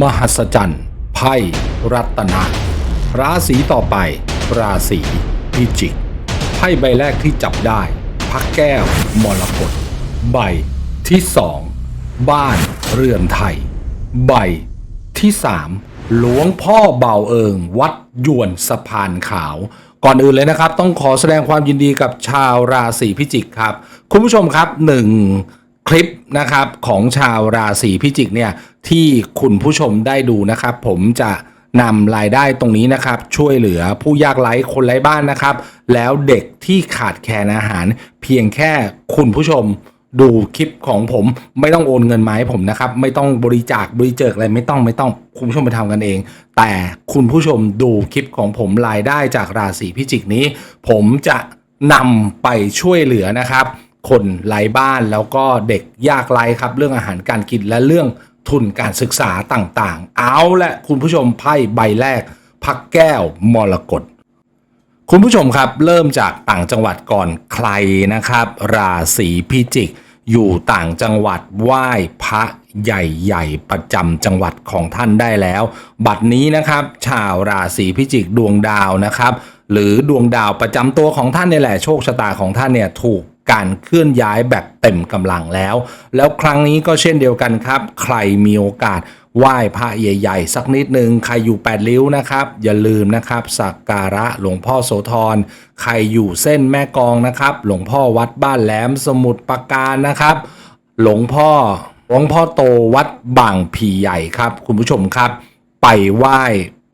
มหัศจรรย์ไพ่รัตนะ ราศีต่อไป ราศีพิจิกไพ่ใบแรกที่จับได้ พักแก้ว มรกตใบที่สองบ้านเรือนไทย ใบที่สามหลวงพ่อเบาเอิง วัดยวนสะพานขาว ก่อนอื่นเลยนะครับ ต้องขอแสดงความยินดีกับชาวราศีพิจิกครับ คุณผู้ชมครับหนึ่ง ลิปนะครับของชาวราศีพิจิกเนี่ยที่คุณผู้ชมได้ดูนะครับ ผมจะนำรายได้ตรงนี้นะครับ ช่วยเหลือผู้ยากไร้คนไร้บ้านนะครับ แล้วเด็กที่ขาดแคลนอาหาร เพียงแค่คุณผู้ชมดูคลิปของผมไม่ต้องโอนเงินมาให้ผมนะครับ ไม่ต้องบริจาคบริเจกอะไรไม่ต้องไม่ต้องคุณผู้ชมไปทำกันเอง แต่คุณผู้ชมดูคลิปของผมรายได้จากราศีพิจิกนี้ ผมจะนำไปช่วยเหลือนะครับ คนไร้บ้านแล้วก็เด็กยากไร้ครับ เรื่องอาหารการกินและเรื่องทุนการศึกษาต่างๆ เอาละคุณผู้ชมไพ่ใบแรก พักแก้วมรกตคุณผู้ชมครับ เริ่มจากต่างจังหวัดก่อนใครนะครับ ราศีพิจิก อยู่ต่างจังหวัดไหว้พระใหญ่ๆ ประจำจังหวัดของท่านได้แล้ว บัดนี้นะครับ ชาวราศีพิจิกดวงดาวนะครับ หรือดวงดาวประจำตัวของท่านนี่แหละโชคชะตาของท่านเนี่ยถูก การเคลื่อนย้ายแบบเต็มกำลังแล้ว แล้วครั้งนี้ก็เช่นเดียวกันครับ ใครมีโอกาสไหว้พระใหญ่ๆ สักนิดหนึ่งใครอยู่แปดริ้วนะครับ อย่าลืมนะครับสักการะหลวงพ่อโสธรใครอยู่เส้นแม่กองนะครับ หลวงพ่อวัดบ้านแหลมสมุทรปราการนะครับ หลวงพ่อหลวงพ่อโตวัดบางผีใหญ่ครับ คุณผู้ชมครับ ไปไหว้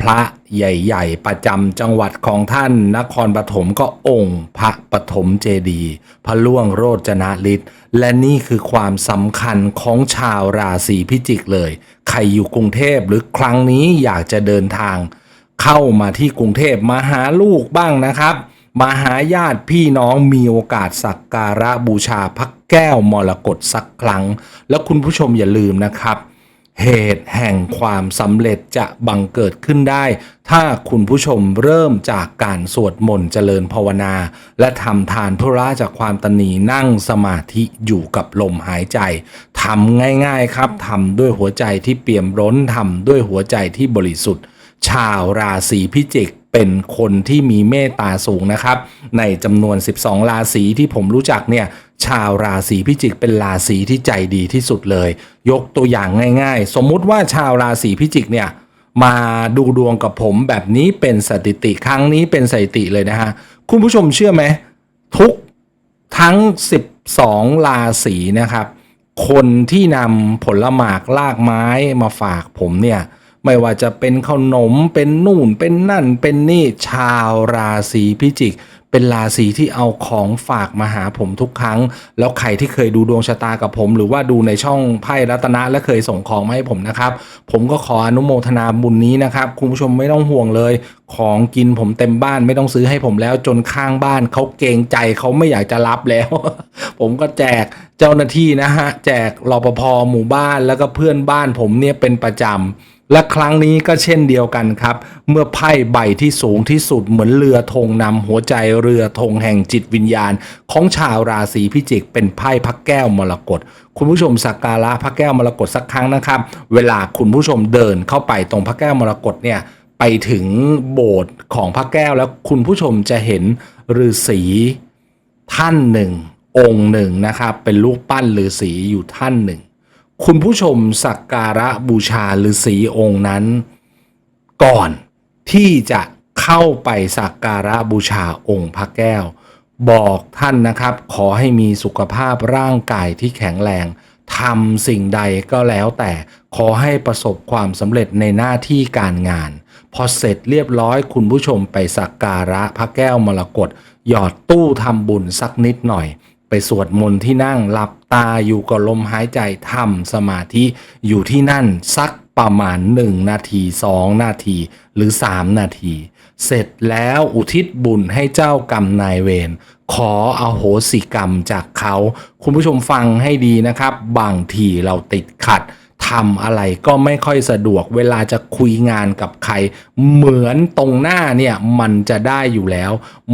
พระใหญ่ๆ ประจำจังหวัดของท่านนครปฐมก็องค์ พระปฐมเจดีพระล่วงโรจนฤทธิ์และนี่คือความสำคัญของชาวราศีพิจิกเลย ใครอยู่กรุงเทพหรือครั้งนี้อยากจะเดินทาง เข้ามาที่กรุงเทพมาหาลูกบ้างนะครับ มาหาญาติพี่น้องมีโอกาสสักการะบูชาพระแก้วมรกตสักครั้ง แล้วคุณผู้ชมอย่าลืมนะครับ เหตุแห่งความสำเร็จจะบังเกิดขึ้นได้ ถ้าคุณผู้ชมเริ่มจากการสวดมนต์เจริญภาวนา และทำทานธุระจากความตนีนั่งสมาธิอยู่กับลมหายใจทำง่ายๆครับทำด้วยหัวใจที่เปี่ยมร้นทำด้วยหัวใจที่บริสุทธิ์ ชาวราศีพิจิกเป็นคนที่มีเมตตาสูงนะครับ ในจำนวน 12 ราศีที่ผมรู้จักเนี่ย ชาวราศีพิจิกเป็นราศีที่ใจดีที่สุดเลย ยกตัวอย่างง่ายๆ สมมุติว่าชาวราศีพิจิกเนี่ยมาดูดวงกับผมแบบนี้เป็นสถิติครั้งนี้เป็นสถิติเลยนะฮะคุณผู้ชมเชื่อไหมทุกทั้ง 12 ราศีนะครับ คนที่นำผลหมากลากไม้มาฝากผมเนี่ยไม่ว่าจะเป็นขนมเป็นนู่นเป็นนั่นเป็นนี่ชาวราศีพิจิก เป็นราศีที่เอาของฝากมาหาผมทุกครั้ง แล้วใครที่เคยดูดวงชะตากับผม หรือว่าดูในช่องไพ่รัตนะและเคยส่งของมาให้ผมนะครับ ผมก็ขออนุโมทนาบุญนี้นะครับ คุณผู้ชมไม่ต้องห่วงเลย ของกินผมเต็มบ้านไม่ต้องซื้อให้ผมแล้ว จนข้างบ้านเขาเกรงใจเขาไม่อยากจะรับแล้ว ผมก็แจกเจ้าหน้าที่นะฮะแจกรปภหมู่บ้านแล้วก็เพื่อนบ้านผมเนี่ยเป็นประจำ และครั้งนี้ก็เช่นเดียวกันครับ เมื่อไพ่ใบที่สูงที่สุดเหมือนเรือธงนำหัวใจเรือธงแห่งจิตวิญญาณ ของชาวราศีพิจิก เป็นไพ่พระแก้วมรกตคุณผู้ชมสักการะพระแก้วมรกตสักครั้งนะครับ เวลาคุณผู้ชมเดินเข้าไปตรงพระแก้วมรกตเนี่ยไปถึงโบสถ์ของพระแก้วแล้วคุณผู้ชมจะเห็นฤาษีท่านหนึ่ง องค์หนึ่งนะครับ เป็นลูกปั้นฤาษีอยู่ท่านหนึ่ง คุณผู้ชมสักการะบูชาฤาษีองค์นั้น ก่อนที่จะเข้าไปสักการะบูชาองค์พระแก้ว บอกท่านนะครับ ขอให้มีสุขภาพร่างกายที่แข็งแรงทำสิ่งใดก็แล้วแต่ขอให้ประสบความสำเร็จในหน้าที่การงาน พอเสร็จเรียบร้อยคุณผู้ชมไปสักการะพระแก้วมรกตหยอดตู้ทำบุญสักนิดหน่อย ไปสวดมนต์ที่นั่งหลับตาอยู่กับลมหายใจทำสมาธิอยู่ที่นั่นสักประมาณ 1 นาที 2 นาที หรือ 3 นาที เสร็จแล้วอุทิศบุญให้เจ้ากรรมนายเวรขออโหสิกรรมจากเขา คุณผู้ชมฟังให้ดีนะครับ บางทีเราติดขัด ทำอะไรก็ไม่ค่อยสะดวกเวลาจะคุยงานกับใคร เหมือนตรงหน้าเนี่ยมันจะได้อยู่แล้ว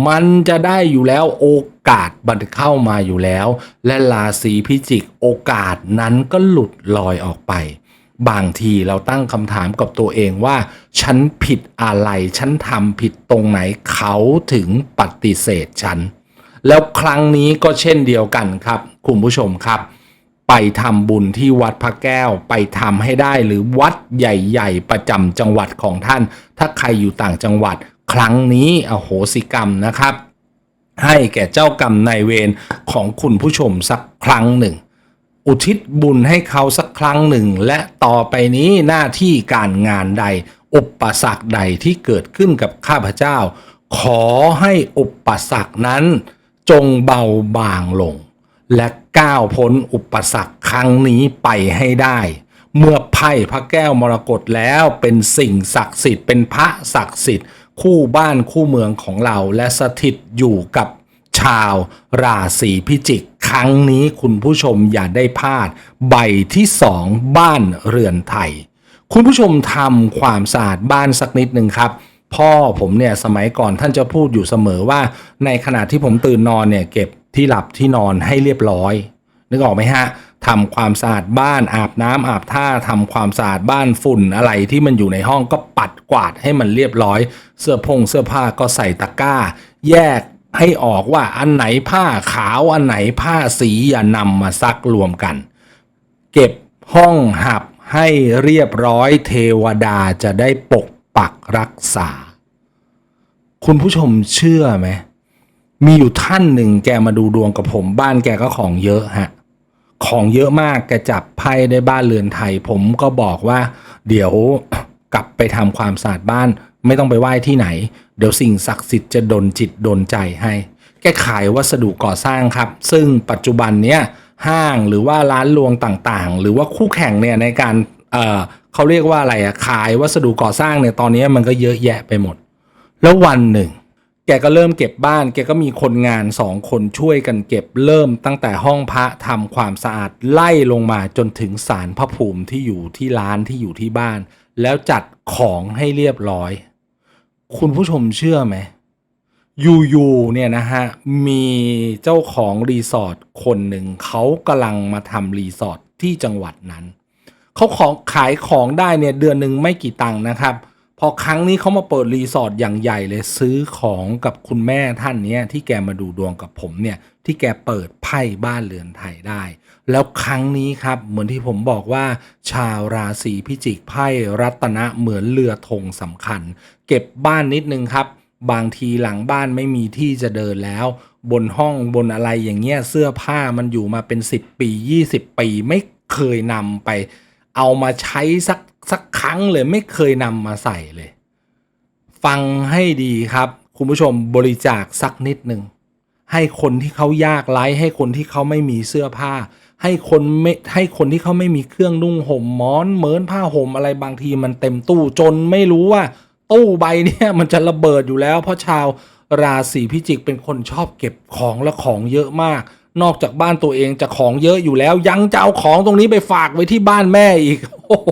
มันจะได้อยู่แล้วโอกาสบันเข้ามาอยู่แล้ว และราศีพิจิกโอกาสนั้นก็หลุดลอยออกไป บางทีเราตั้งคำถามกับตัวเองว่า ฉันผิดอะไร ฉันทำผิดตรงไหนเขาถึงปฏิเสธฉัน แล้วครั้งนี้ก็เช่นเดียวกันครับ คุณผู้ชมครับ ไปทำบุญที่วัดพระแก้วไปทำให้ได้หรือวัดใหญ่ ๆ ประจำจังหวัดของท่าน ถ้าใครอยู่ต่างจังหวัด ครั้งนี้อโหสิกรรมนะครับ ให้แก่เจ้ากรรมนายเวรของคุณผู้ชมสักครั้งหนึ่ง อุทิศบุญให้เขาสักครั้งหนึ่ง และต่อไปนี้หน้าที่การงานใด อุปสรรคใดที่เกิดขึ้นกับข้าพเจ้า ขอให้อุปสรรคนั้นจงเบาบางลง และก้าวพ้นอุปสรรคครั้งนี้ไปให้ได้ เมื่อไพ่พระแก้วมรกตแล้วเป็นสิ่งศักดิ์สิทธิ์เป็นพระศักดิ์สิทธิ์ คู่บ้านคู่เมืองของเราและสถิตอยู่กับชาวราศีพิจิก ครั้งนี้คุณผู้ชมอย่าได้พลาด ใบที่สองบ้านเรือนไทย คุณผู้ชมทำความสะอาดบ้านสักนิดหนึ่งครับพ่อผมเนี่ยสมัยก่อนท่านจะพูดอยู่เสมอว่า ในขณะที่ผมตื่นนอนเนี่ยเก็บ ที่หลับที่นอนให้เรียบร้อย นึกออกไหมฮะทำความสะอาดบ้านอาบน้ำอาบท่าทำความสะอาดบ้านฝุ่นอะไรที่มันอยู่ในห้องก็ปัดกวาดให้มันเรียบร้อย เสื้อพงเสื้อผ้าก็ใส่ตะกร้า แยกให้ออกว่าอันไหนผ้าขาวอันไหนผ้าสีอย่านำมาซักรวมกัน เก็บห้องหับให้เรียบร้อยเทวดาจะได้ปกปักรักษา คุณผู้ชมเชื่อไหม มีอยู่ท่านหนึ่งแกมาดูดวงกับผม บ้านแกก็ของเยอะฮะของเยอะมากแกจับไพ่ได้บ้านเรือนไทย ผมก็บอกว่า เดี๋ยวกลับไปทำความสะอาดบ้าน ไม่ต้องไปไหว้ที่ไหน เดี๋ยวสิ่งศักดิ์สิทธิ์จะดนจิตดนใจให้ แกขายวัสดุก่อสร้างครับ ซึ่งปัจจุบันเนี้ยห้างหรือว่าร้านรวงต่างๆ หรือว่าคู่แข่งเนี่ยในการเอ่อเขาเรียกว่าอะไรอะขายวัสดุก่อสร้างเนี่ยตอนนี้มันก็เยอะแยะไปหมด แล้ววันหนึ่ง แกก็เริ่มเก็บบ้าน แกก็มีคนงานสองคนช่วยกันเก็บเริ่มตั้งแต่ห้องพระทำความสะอาดไล่ลงมาจนถึงศาลพระภูมิที่อยู่ที่ร้านที่อยู่ที่บ้าน แล้วจัดของให้เรียบร้อย คุณผู้ชมเชื่อไหมยู่ๆเนี่ยนะฮะ มีเจ้าของรีสอร์ทคนหนึ่งเขากำลังมาทำรีสอร์ทที่จังหวัดนั้น เขาของขายของได้เนี่ยเดือนหนึ่งไม่กี่ตังค์นะครับพ อครั้งนี้เขามาเปิดรีสอร์ทอย่างใหญ่เลยซื้อของกับคุณแม่ท่านนี้ที่แกมาดูดวงกับผมเนี่ยที่แกเปิดไพ่บ้านเรือนไทยได้ แล้วครั้งนี้ครับเหมือนที่ผมบอกว่า ชาวราศีพิจิกไพ่รัตนะเหมือนเรือธงสำคัญ เก็บบ้านนิดนึงครับ บางทีหลังบ้านไม่มีที่จะเดินแล้ว บนห้องบนอะไรอย่างเงี้ยเสื้อผ้ามันอยู่มาเป็น 10 ปี 20 ปีไม่เคยนำไปเอามาใช้สัก สักครั้งเลยไม่เคยนำมาใส่เลย ฟังให้ดีครับ คุณผู้ชมบริจาคสักนิดหนึ่งให้คนที่เขายากไร้ให้คนที่เขาไม่มีเสื้อผ้า ให้คนไม่ให้คนที่เขาไม่มีเครื่องนุ่งห่มหมอนเหมือนผ้าห่มอะไรบางทีมันเต็มตู้จนไม่รู้ว่า ตู้ใบเนี่ยมันจะระเบิดอยู่แล้ว เพราะชาวราศีพิจิกเป็นคนชอบเก็บของและของเยอะมาก นอกจากบ้านตัวเองจะของเยอะอยู่แล้ว ยังจะเอาของตรงนี้ไปฝากไว้ที่บ้านแม่อีกโอ้โห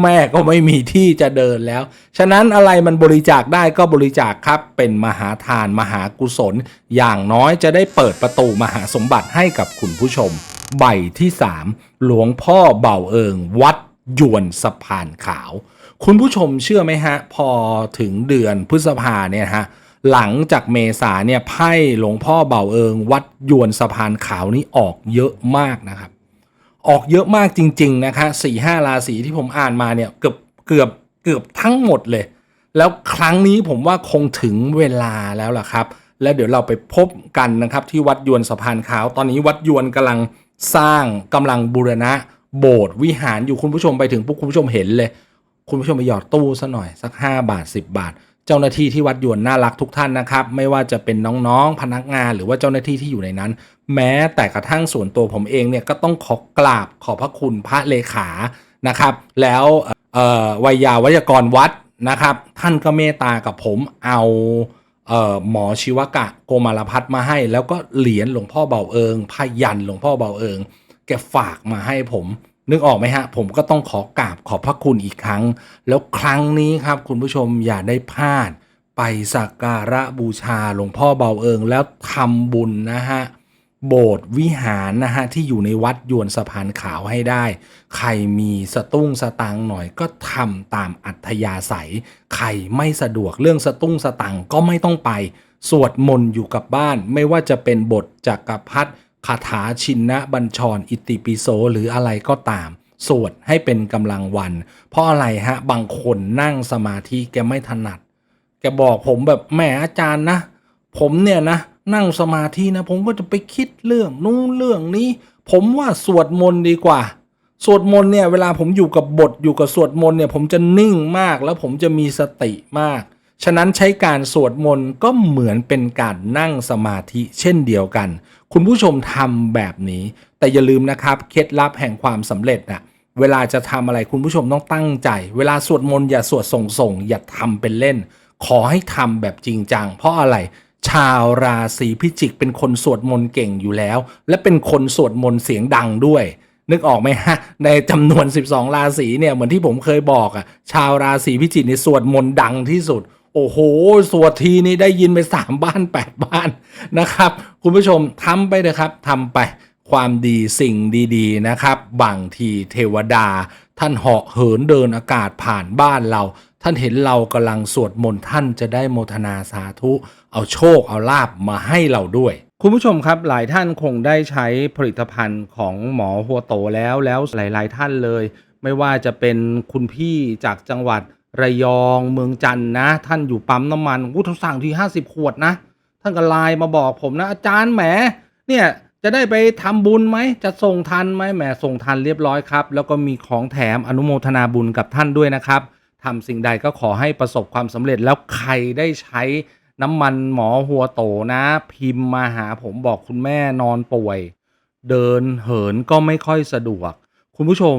แม่ก็ไม่มีที่จะเดินแล้ว ฉะนั้นอะไรมันบริจาคได้ก็บริจาคครับ เป็นมหาทานมหากุศล อย่างน้อยจะได้เปิดประตูมหาสมบัติให้กับคุณผู้ชม ใบที่ 3 หลวงพ่อเบาเอิงวัดยวนสะพานขาว คุณผู้ชมเชื่อไหมฮะ พอถึงเดือนพฤษภาเนี่ยฮะหลังจากเมษาเนี่ยไพ่หลวงพ่อเบาเอิงวัดยวนสะพานขาวนี่ออกเยอะมากนะครับ ออกเยอะมากจริง ๆ นะคะสี่ห้าราศีที่ผมอ่านมาเนี่ยเกือบเกือบเกือบทั้งหมดเลย แล้วครั้งนี้ผมว่าคงถึงเวลาแล้วล่ะครับ แล้วเดี๋ยวเราไปพบกันนะครับที่วัดยวนสะพานขาว ตอนนี้วัดยวนกำลังสร้างกำลังบูรณะ โบสถ์วิหารอยู่คุณผู้ชมไปถึงปุ๊บคุณผู้ชมเห็นเลย คุณผู้ชมไปหยอดตู้ซะหน่อยสัก 5 บาท 10 บาท เจ้าหน้าที่ที่วัดยวนน่ารักทุกท่านนะครับ ไม่ว่าจะเป็นน้องๆ พนักงาน หรือว่าเจ้าหน้าที่ที่อยู่ในนั้น แม้แต่กระทั่งส่วนตัวผมเองเนี่ยก็ต้องขอกราบขอบพระคุณพระเลขานะครับ แล้ววัยยาวัยกรวัดนะครับ ท่านก็เมตตากับผมเอาเออหมอชีวกะโกมารพัฒน์มาให้ แล้วก็เหรียญหลวงพ่อเบาเอิงพยันหลวงพ่อเบาเอิง แกฝากมาให้ผม นึกออกไหมฮะ ผมก็ต้องขอกราบขอบพระคุณอีกครั้ง แล้วครั้งนี้ครับคุณผู้ชมอย่าได้พลาด ไปสักการะบูชาหลวงพ่อเบาเอิงแล้วทำบุญนะฮะโบสถ์วิหารนะฮะที่อยู่ในวัดยวนสะพานขาวให้ได้ ใครมีสตุ้งสตังหน่อยก็ทำตามอัธยาศัย ใครไม่สะดวกเรื่องสตุ้งสตังก็ไม่ต้องไป สวดมนต์อยู่กับบ้าน ไม่ว่าจะเป็นบทจักรพรรดิ คาถาชินนะบัญชร อิติปิโสหรืออะไรก็ตาม สวดให้เป็นกำลังวัน เพราะอะไรฮะ บางคนนั่งสมาธิแกไม่ถนัด แกบอกผมแบบแหมอาจารย์นะ ผมเนี่ยนะ นั่งสมาธินะ ผมก็จะไปคิดเรื่องนู้นเรื่องนี้ ผมว่าสวดมนต์ดีกว่า สวดมนต์เนี่ยเวลาผมอยู่กับบทอยู่กับสวดมนต์เนี่ยผมจะนิ่งมากแล้วผมจะมีสติมากฉะนั้นใช้การสวดมนต์ก็เหมือนเป็นการนั่งสมาธิเช่นเดียวกัน คุณผู้ชมทำแบบนี้ แต่อย่าลืมนะครับเคล็ดลับแห่งความสำเร็จนะเวลาจะทำอะไรคุณผู้ชมต้องตั้งใจ เวลาสวดมนต์อย่าสวดส่งๆอย่าทำเป็นเล่น ขอให้ทำแบบจริงจัง เพราะอะไรชาวราศีพิจิกเป็นคนสวดมนต์เก่งอยู่แล้ว และเป็นคนสวดมนต์เสียงดังด้วย นึกออกไหมฮะ ในจำนวน 12 ราศีเนี่ยเหมือนที่ผมเคยบอกอะ่ะชาวราศีพิจิกนี่สวดมนต์ดังที่สุด โอ้โห สวดทีนี่ได้ยินไป 3 บ้าน 8 บ้านนะครับ คุณผู้ชมทำไปเลยครับทำไปความดีสิ่งดีๆนะครับ บางทีเทวดา ท่านเหาะเหินเดินอากาศผ่านบ้านเรา ท่านเห็นเรากำลังสวดมนต์ท่านจะได้โมทนาสาธุ เอาโชคเอาลาบมาให้เราด้วยคุณผู้ชมครับหลายท่านคงได้ใช้ผลิตภัณฑ์ของหมอหัวโตแล้วแล้วหลาย ๆ ท่านเลย ไม่ว่าจะเป็นคุณพี่จากจังหวัด ระยองเมืองจันนะ ท่านอยู่ปั๊มน้ำมันอู้ท่านสั่งที่50ขวดนะ ท่านก็ไลน์มาบอกผมนะ อาจารย์แหมเนี่ยจะได้ไปทำบุญไหม จะส่งทันไหมแหมส่งทันเรียบร้อยครับ แล้วก็มีของแถมอนุโมทนาบุญกับท่านด้วยนะครับทำสิ่งใดก็ขอให้ประสบความสำเร็จแล้วใครได้ใช้น้ำมันหมอหัวโตนะ พิมพ์มาหาผมบอกคุณแม่นอนป่วย เดินเหินก็ไม่ค่อยสะดวก คุณผู้ชม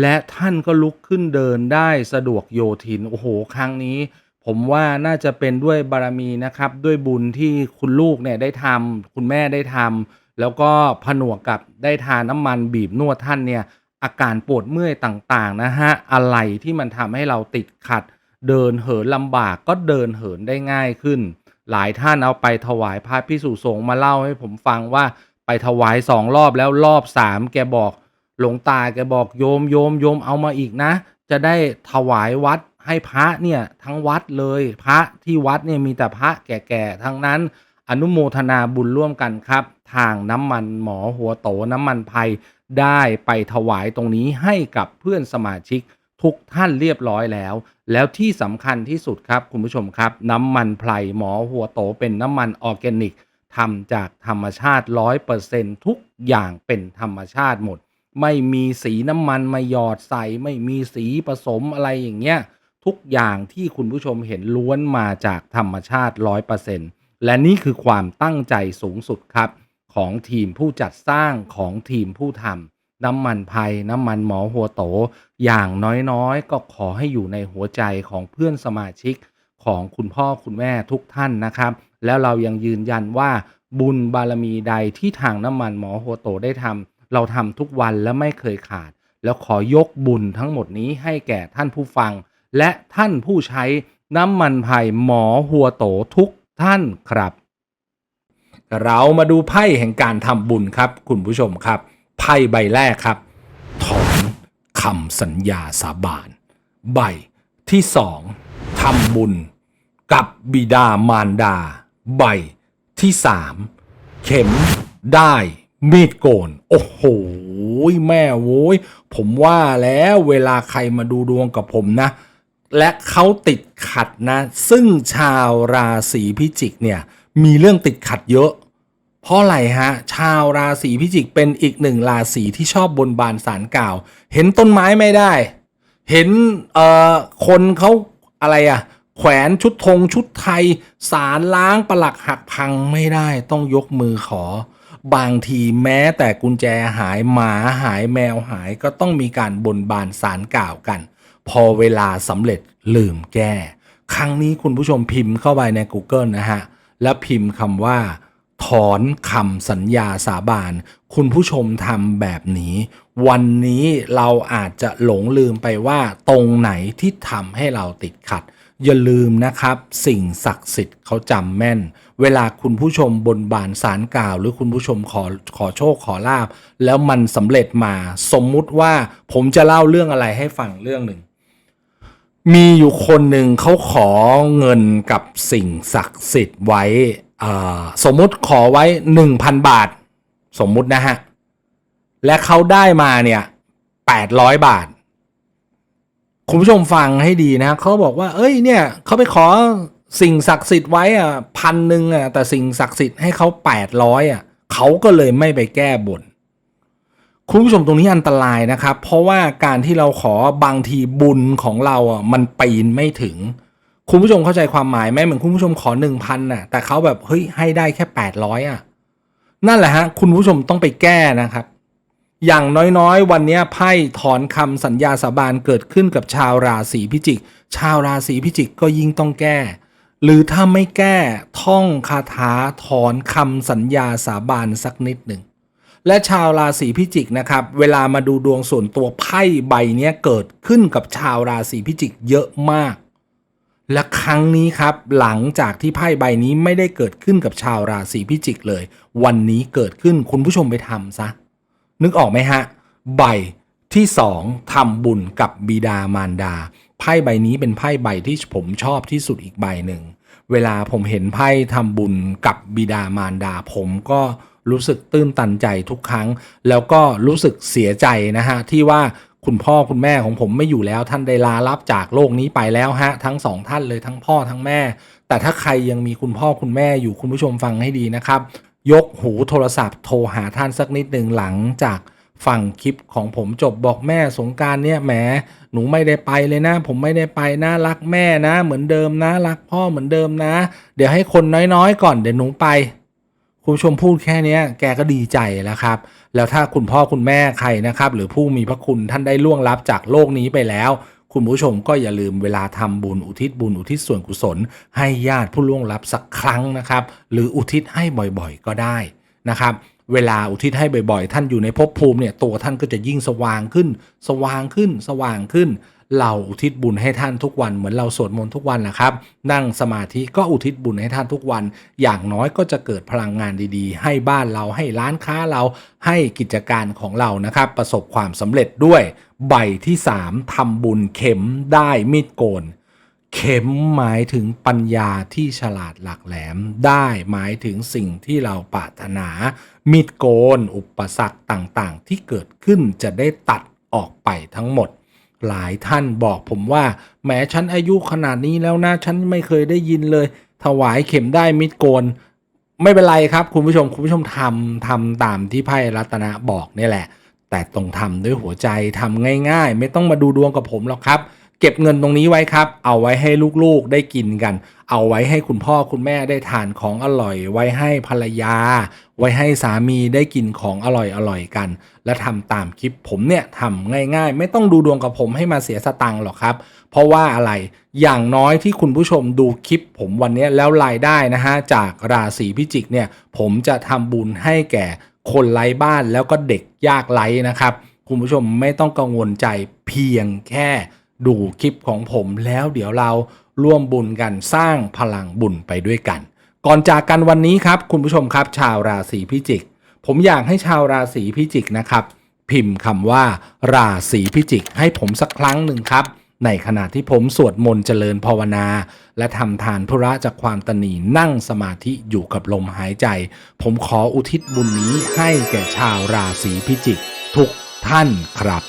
และท่านก็ลุกขึ้นเดินได้สะดวกโยทิน โอ้โห ครั้งนี้ ผมว่าน่าจะเป็นด้วยบารมีนะครับ ด้วยบุญที่คุณลูกเนี่ยได้ทำคุณแม่ได้ทำแล้วก็ผนวกกับได้ทานน้ำมันบีบนวดท่านเนี่ย อาการปวดเมื่อยต่างๆนะฮะ อะไรที่มันทำให้เราติดขัด เดินเหินลำบากก็เดินเหินได้ง่ายขึ้น หลายท่านเอาไปถวายพระพิสุสงฆ์มาเล่าให้ผมฟังว่าไปถวายสองรอบแล้วรอบสามแกบอก หลวงตาแกบอกโยมโยมโยมเอามาอีกนะ จะได้ถวายวัดให้พระเนี่ยทั้งวัดเลย พระที่วัดเนี่ยมีแต่พระแก่ๆทั้งนั้น อนุโมทนาบุญร่วมกันครับ ทางน้ำมันหมอหัวโตน้ำมันภัยได้ไปถวายตรงนี้ให้กับเพื่อนสมาชิกทุกท่านเรียบร้อยแล้ว แล้วที่สำคัญที่สุดครับคุณผู้ชมครับ น้ำมันไพรหมอหัวโตเป็นน้ำมันออร์แกนิกทำจากธรรมชาติร้อยเปอร์เซนทุกอย่างเป็นธรรมชาติหมด ไม่มีสีน้ำมันมาหยอดใส่ ไม่มีสีผสมอะไรอย่างเงี้ยทุกอย่างที่คุณผู้ชมเห็นล้วนมาจากธรรมชาติร้อยเปอร์เซนและนี่คือความตั้งใจสูงสุดครับ ของทีมผู้จัดสร้างของทีมผู้ทำน้ำมันภัยน้ำมันหมอหัวโต อย่างน้อยๆ ก็ขอให้อยู่ในหัวใจของเพื่อนสมาชิกของคุณพ่อคุณแม่ทุกท่านนะครับ แล้วเรายังยืนยันว่าบุญบารมีใดที่ทางน้ำมันหมอหัวโตได้ทำ เราทำทุกวันและไม่เคยขาด แล้วขอยกบุญทั้งหมดนี้ให้แก่ท่านผู้ฟัง และท่านผู้ใช้น้ำมันไผ่หมอหัวโตทุกท่านครับ เรามาดูไพ่แห่งการทำบุญครับ คุณผู้ชมครับ ไพ่ใบแรกครับ ถอนคำสัญญาสาบาน ใบที่สองทำบุญ กับบิดามารดา ใบที่สามเข็มได้ มีดโกน โอ้โห แม่โว้ย ผมว่าแล้วเวลาใครมาดูดวงกับผมนะ และเขาติดขัดนะ ซึ่งชาวราศีพิจิกเนี่ย มีเรื่องติดขัดเยอะ เพราะอะไรฮะ ชาวราศีพิจิกเป็นอีกหนึ่งราศีที่ชอบบนบานสารกล่าว เห็นต้นไม้ไม่ได้ เห็นเอ่อคนเขาอะไรอะแขวนชุดธงชุดไทย สารล้างประหลักหักพังไม่ได้ต้องยกมือขอ บางทีแม้แต่กุญแจหายหมาหายแมวหายก็ต้องมีการบนบานสารกล่าวกัน พอเวลาสำเร็จลืมแก้ ครั้งนี้คุณผู้ชมพิมพ์เข้าไปใน Google นะฮะ แล้วพิมพ์คำว่า ถอนคำสัญญาสาบาน คุณผู้ชมทำแบบนี้ วันนี้เราอาจจะหลงลืมไปว่าตรงไหนที่ทำให้เราติดขัด อย่าลืมนะครับ สิ่งศักดิ์สิทธิ์เขาจำแม่น เวลาคุณผู้ชมบนบานสารกล่าว หรือคุณผู้ชมขอขอโชคขอลาบ แล้วมันสำเร็จมา สมมุติว่าผมจะเล่าเรื่องอะไรให้ฟังเรื่องหนึ่ง มีอยู่คนหนึ่งเขาขอเงินกับสิ่งศักดิ์สิทธิ์ไว้สมมุติขอไว้ 1,000 บาท สมมุตินะฮะ และเขาได้มาเนี่ย800 บาท คุณผู้ชมฟังให้ดีนะเขาบอกว่า เอ้ยเนี่ยเขาไปขอสิ่งศักดิ์สิทธิ์ไว้อะพันหนึ่งอะแต่สิ่งศักดิ์สิทธิ์ให้เขา800อะเขาก็เลยไม่ไปแก้บนคุณผู้ชมตรงนี้อันตรายนะครับ เพราะว่าการที่เราขอบางทีบุญของเราอะมันปีนไม่ถึง คุณผู้ชมเข้าใจความหมายไหมเหมือนคุณผู้ชมขอหนึ่งพันน่ะแต่เขาแบบเฮ้ยให้ได้แค่แปดร้อยอะนั่นแหละฮะคุณผู้ชมต้องไปแก้นะครับ อย่างน้อยๆ วันนี้ไพ่ถอนคำสัญญาสาบานเกิดขึ้นกับชาวราศีพิจิก ชาวราศีพิจิกก็ยิ่งต้องแก้ หรือถ้าไม่แก้ท่องคาถาถอนคำสัญญาสาบานสักนิดหนึ่งและชาวราศีพิจิกนะครับ เวลามาดูดวงส่วนตัวไพ่ใบนี้เกิดขึ้นกับชาวราศีพิจิกเยอะมาก และครั้งนี้ครับหลังจากที่ไพ่ใบนี้ไม่ได้เกิดขึ้นกับชาวราศีพิจิกเลย วันนี้เกิดขึ้นคุณผู้ชมไปทำซะ นึกออกไหมฮะ ใบที่สองทำบุญกับบิดามารดา ไพ่ใบนี้เป็นไพ่ใบที่ผมชอบที่สุดอีกใบหนึ่ง เวลาผมเห็นไพ่ทำบุญกับบิดามารดา ผมก็รู้สึกตื้นตันใจทุกครั้ง แล้วก็รู้สึกเสียใจนะฮะ ที่ว่าคุณพ่อคุณแม่ของผมไม่อยู่แล้วท่านได้ลาลับจากโลกนี้ไปแล้วฮะ ทั้งสองท่านเลยทั้งพ่อทั้งแม่ แต่ถ้าใครยังมีคุณพ่อคุณแม่อยู่คุณผู้ชมฟังให้ดีนะครับ ยกหูโทรศัพท์โทรหาท่านสักนิดหนึ่งหลังจากฟังคลิปของผมจบบอกแม่สงการเนี่ยแหมหนูไม่ได้ไปเลยนะ ผมไม่ได้ไปนะรักแม่นะ เหมือนเดิมนะ รักพ่อเหมือนเดิมนะ เดี๋ยวให้คนน้อยๆ ก่อนเดี๋ยวหนูไป คุณชมพูดแค่เนี้ยแกก็ดีใจแล้วครับ แล้วถ้าคุณพ่อคุณแม่ใครนะครับ หรือผู้มีพระคุณท่านได้ล่วงลับจากโลกนี้ไปแล้ว คุณผู้ชมก็อย่าลืมเวลาทำบุญอุทิศบุญอุทิศส่วนกุศล ให้ญาติผู้ล่วงลับสักครั้งนะครับ หรืออุทิศให้บ่อยๆ ก็ได้นะครับ เวลาอุทิศให้บ่อยๆ ท่านอยู่ในภพภูมิเนี่ยตัวท่านก็จะยิ่งสว่างขึ้น สว่างขึ้น สว่างขึ้น เราอุทิศบุญให้ท่านทุกวันเหมือนเราสวดมนต์ทุกวันนะครับ นั่งสมาธิก็อุทิศบุญให้ท่านทุกวัน อย่างน้อยก็จะเกิดพลังงานดีๆ ให้บ้านเราให้ร้านค้าเราให้กิจการของเรานะครับ ประสบความสำเร็จด้วย ใบที่ 3ทำบุญเข็มได้มีดโกนเข็มหมายถึงปัญญาที่ฉลาดหลักแหลมได้หมายถึงสิ่งที่เราปรารถนา มีดโกน อุปสรรคต่างๆ ที่เกิดขึ้นจะได้ตัดออกไปทั้งหมด หลายท่านบอกผมว่าแหมฉันอายุขนาดนี้แล้วนะฉันไม่เคยได้ยินเลย ถวายเข็มได้มิดโกน ไม่เป็นไรครับ คุณผู้ชมคุณผู้ชมทำทำตามที่ไพ่รัตนะบอกนี่แหละ แต่ต้องทำด้วยหัวใจทำง่าย ๆ ไม่ต้องมาดูดวงกับผมหรอกครับ เก็บเงินตรงนี้ไว้ครับ เอาไว้ให้ลูกๆได้กินกัน เอาไว้ให้คุณพ่อคุณแม่ได้ทานของอร่อย ไว้ให้ภรรยา ไว้ให้สามีได้กินของอร่อยอร่อยๆกัน และทำตามคลิปผมเนี่ยทำง่ายๆ ไม่ต้องดูดวงกับผมให้มาเสียสตังค์หรอกครับ เพราะว่าอะไรอย่างน้อยที่คุณผู้ชมดูคลิปผมวันนี้แล้วรายได้นะฮะจากราศีพิจิกเนี่ยผมจะทำบุญให้แก่คนไร้บ้านแล้วก็เด็กยากไร้นะครับ คุณผู้ชมไม่ต้องกังวลใจเพียงแค่ ดูคลิปของผมแล้วเดี๋ยวเราร่วมบุญกันสร้างพลังบุญไปด้วยกัน ก่อนจากกันวันนี้ครับ คุณผู้ชมครับ ชาวราศีพิจิก ผมอยากให้ชาวราศีพิจิกนะครับ พิมพ์คำว่า ราศีพิจิก ให้ผมสักครั้งหนึ่งครับ ในขณะที่ผมสวดมนต์เจริญภาวนา และทำทานธุระจากความตนีนั่งสมาธิอยู่กับลมหายใจ ผมขออุทิศบุญนี้ให้แก่ชาวราศีพิจิก ทุกท่านครับ